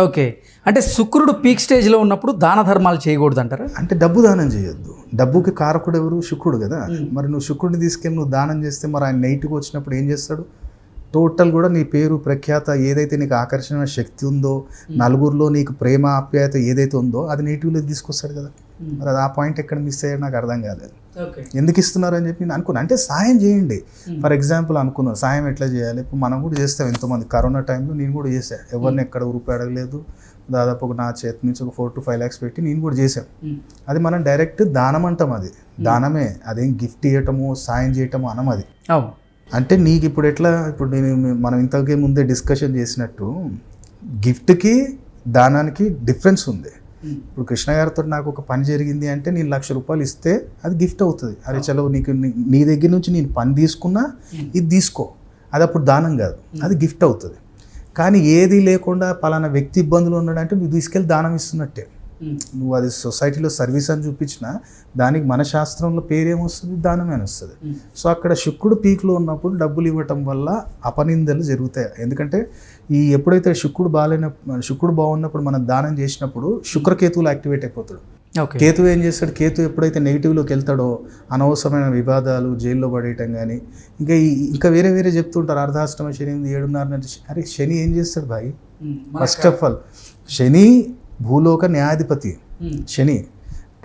Okay. అంటే శుక్రుడు peak స్టేజ్లో ఉన్నప్పుడు దాన ధర్మాలు చేయకూడదు అంటారా అంటే డబ్బు దానం చేయొద్దు. డబ్బుకి కారకుడు ఎవరు? శుక్రుడు కదా. మరి నువ్వు శుక్రుడిని తీసుకెళ్ళి నువ్వు దానం చేస్తే మరి ఆయన నైట్కి వచ్చినప్పుడు ఏం చేస్తాడు? టోటల్ కూడా నీ పేరు ప్రఖ్యాత ఏదైతే నీకు ఆకర్షణ శక్తి ఉందో నలుగురిలో నీకు ప్రేమ ఆప్యాయత ఏదైతే ఉందో అది నెగిటివ్లో తీసుకొస్తాడు కదా. మరి అది ఆ పాయింట్ ఎక్కడ మిస్ అయ్యాడు నాకు అర్థం కాలేదు. ఎందుకు ఇస్తున్నారు అని చెప్పి నేను అనుకున్నాను అంటే సాయం చేయండి. ఫర్ ఎగ్జాంపుల్ అనుకున్నాను సాయం ఎట్లా చేయాలి? ఇప్పుడు మనం కూడా చేస్తాం ఎంతోమంది. కరోనా టైంలో నేను కూడా చేశాను ఎవరిని ఎక్కడ రూపాయి అడగలేదు. దాదాపు ఒక నా చేతి నుంచి ఒక ఫోర్ టు ఫైవ్ ల్యాక్స్ పెట్టి నేను కూడా చేశాను అది మనం డైరెక్ట్ దానం అంటాం అది. దానమే. అదేం గిఫ్ట్ ఇవ్వటము సాయం చేయటము అనం అది. అంటే నీకు ఇప్పుడు ఎట్లా ఇప్పుడు నేను మనం ఇంతకే ముందే డిస్కషన్ చేసినట్టు గిఫ్ట్కి దానానికి డిఫరెన్స్ ఉంది. ఇప్పుడు కృష్ణ గారితో నాకు ఒక పని జరిగింది అంటే నేను లక్ష రూపాయలు ఇస్తే అది గిఫ్ట్ అవుతుంది. అరే చలో నీకు నీ- దగ్గర నుంచి నేను పని తీసుకున్నా ఇది తీసుకో. అది అప్పుడు దానం కాదు. అది గిఫ్ట్ అవుతుంది. కానీ ఏది లేకుండా పలానా వ్యక్తి ఇబ్బందులు ఉన్నాడంటే నువ్వు తీసుకెళ్ళి దానం ఇస్తున్నట్టే. నువ్వు అది సొసైటీలో సర్వీస్ అని చూపించినా దానికి మన శాస్త్రంలో పేరేమొస్తుంది? దానమే అని వస్తుంది. సో అక్కడ శుక్రుడు పీక్లో ఉన్నప్పుడు డబ్బులు ఇవ్వటం వల్ల అపనిందలు జరుగుతాయి. ఎందుకంటే ఈ ఎప్పుడైతే శుక్రుడు బాగాలేన శుక్రుడు బాగున్నప్పుడు మనం దానం చేసినప్పుడు శుక్రకేతువులు యాక్టివేట్ అయిపోతాడు. కేతు ఏం చేస్తాడు? కేతు ఎప్పుడైతే నెగిటివ్లోకి వెళ్తాడో అనవసరమైన వివాదాలు జైల్లో పడేయటం కానీ ఇంకా ఈ- ఇంకా వేరే వేరే చెప్తుంటారు అర్ధాష్టమ శని ఏడున్నర అరే శని ఏం చేస్తాడు boy? First of all Shani భూలోక న్యాయాధిపతి. శని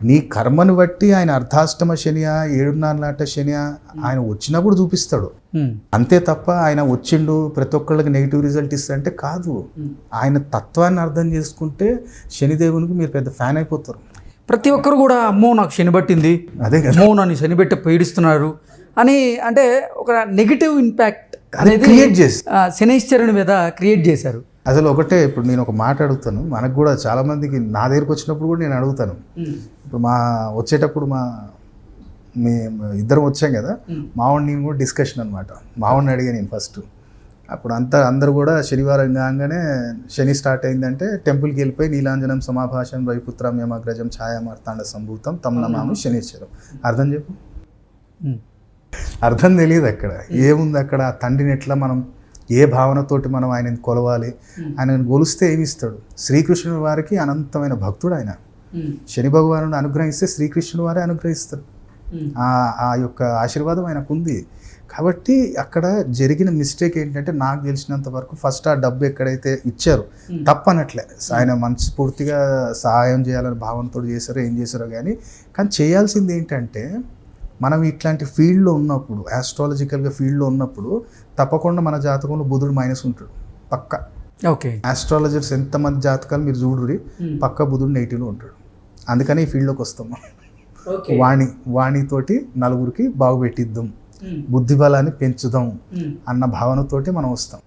నీ కర్మను బట్టి ఆయన అర్ధాష్టమ శనియా ఏడున్నర నాట శనియా ఆయన వచ్చినప్పుడు చూపిస్తాడు. అంతే తప్ప ఆయన వచ్చిండు ప్రతి ఒక్కళ్ళకి నెగిటివ్ రిజల్ట్ ఇస్తాడంటే కాదు. ఆయన తత్వాన్ని అర్థం చేసుకుంటే శనిదేవునికి మీరు పెద్ద ఫ్యాన్ అయిపోతారు. ప్రతి ఒక్కరు కూడా అమ్మో నాకు శని పట్టింది. అదే అమ్మో నన్ను శని పెట్టి పీడిస్తున్నారు అని అంటే ఒక నెగిటివ్ ఇంపాక్ట్ అనేది క్రియేట్ చేసి ఆ, శనైశ్వరుని మీద క్రియేట్ చేశారు. అసలు ఒకటే ఇప్పుడు నేను ఒక మాట అడుగుతాను. మనకు కూడా చాలా మందికి నా దగ్గరికి వచ్చినప్పుడు కూడా నేను అడుగుతాను. ఇప్పుడు మా వచ్చేటప్పుడు మా మీ ఇద్దరం వచ్చాం కదా. మావాడిని నేను కూడా డిస్కషన్ అనమాట మావాడిని అడిగా నేను ఫస్ట్ అప్పుడు అంతా అందరూ కూడా శనివారం కాగానే శని స్టార్ట్ అయిందంటే టెంపుల్కి వెళ్ళిపోయి నీలాంజనం సమాభాషం వైపుత్రం యమగ్రజం ఛాయామార్తాండ సంభూతం తమ్ నమామి శనీశ్వరం అర్థం చెప్పు. అర్థం తెలియదు అక్కడ. ఏముంది అక్కడ? తండ్రిని ఎట్లా మనం ఏ భావనతోటి మనం ఆయనని కొలవాలి? ఆయనను కొలిస్తే ఏమి ఇస్తాడు శ్రీకృష్ణుని వారికి అనంతమైన భక్తుడు ఆయన. శని భగవాను అనుగ్రహిస్తే శ్రీకృష్ణుని వారే అనుగ్రహిస్తారు. ఆ ఆ యొక్క ఆశీర్వాదం ఆయనకు ఉంది కాబట్టి అక్కడ జరిగిన మిస్టేక్ ఏంటంటే నాకు తెలిసినంత వరకు ఫస్ట్ ఆ డబ్బు ఎక్కడైతే ఇచ్చారు తప్పనట్లే. ఆయన మనస్ఫూర్తిగా సహాయం చేయాలని భావనతో చేశారో ఏం చేశారో కానీ కానీ చేయాల్సింది ఏంటంటే మనం ఇట్లాంటి ఫీల్డ్లో ఉన్నప్పుడు ఆస్ట్రాలజికల్గా ఫీల్డ్లో ఉన్నప్పుడు తప్పకుండా మన జాతకంలో బుధుడు మైనస్ ఉంటాడు. పక్క. ఓకే. ఆస్ట్రాలజర్స్ ఎంతమంది జాతకాలు మీరు చూడురి పక్క బుధుడు నెగిటివ్లో ఉంటాడు. అందుకని ఈ ఫీల్డ్లోకి వస్తాం వాణి వాణితోటి నలుగురికి బాగుపెట్టిద్దాం. బుద్ధి బలాన్ని పెంచుదాం అన్న భావనతోటి మనం వస్తాం.